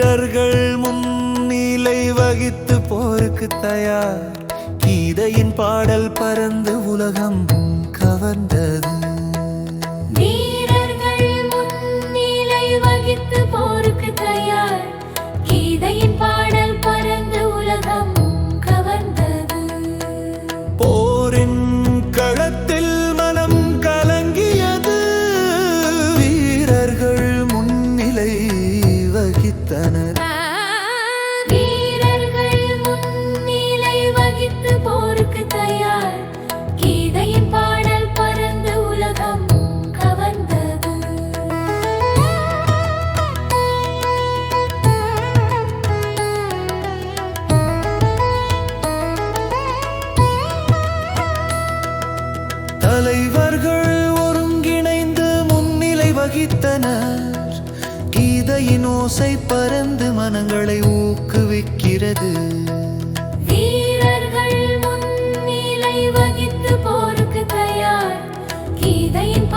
வீரர்கள் முன்னிலை வகித்து போருக்கு தயார். கீதையின் பாடல் பறந்து உலகம் கவர்ந்தது. வகித்தனர் கீதையின் ஓசை பறந்து மனங்களை ஊக்குவிக்கிறது. வீரர்கள் முன்னிலை வகித்து போருக்கு தயார். கீதையின்